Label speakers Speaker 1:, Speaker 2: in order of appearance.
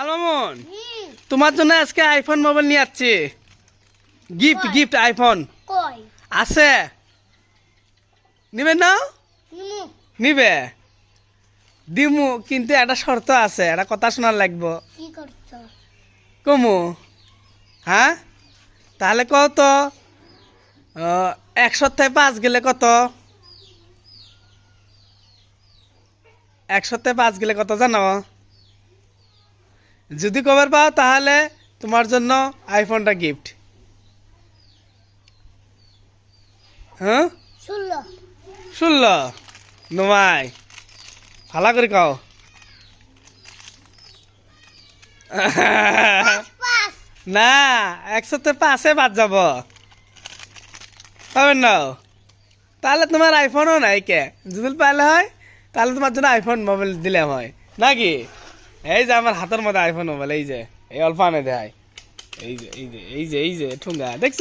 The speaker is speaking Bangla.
Speaker 1: আলমন তোমার জন্য আজকে আইফোন মোবাইল নিয়ে আসছি। গিফট গিফট আইফোন আছে। নিবে না? নিবে? দিমু কিন্তু একটা শর্ত আছে একটা কথা শোনার লাগবো। কমু হ্যাঁ? তাহলে কত? এক সপ্তাহে পাঁচ গেলে কত? এক সপ্তাহে পাঁচ গেলে কত জানো? যদি খবর পাও তাহলে তোমার জন্য আইফোনটা গিফট হ্যাঁ?
Speaker 2: শুনলো
Speaker 1: শুনল নোমাই ভালা করে কাও। না একশোতে পাঁচে বাদ যাব। পাবেন না। তাহলে তোমার আইফোনও নাই কে? যদি পাইলে হয় তাহলে তোমার জন্য আইফোন মোবাইল দিলাম হয়। নাকি? এই যে আমার হাতের মধ্যে আইফোন মোবাইল এই যে, এই অল্প আনে দেয় এই যে এই যে এই যে এই যে, ঠুঙ্গা, দেখছ?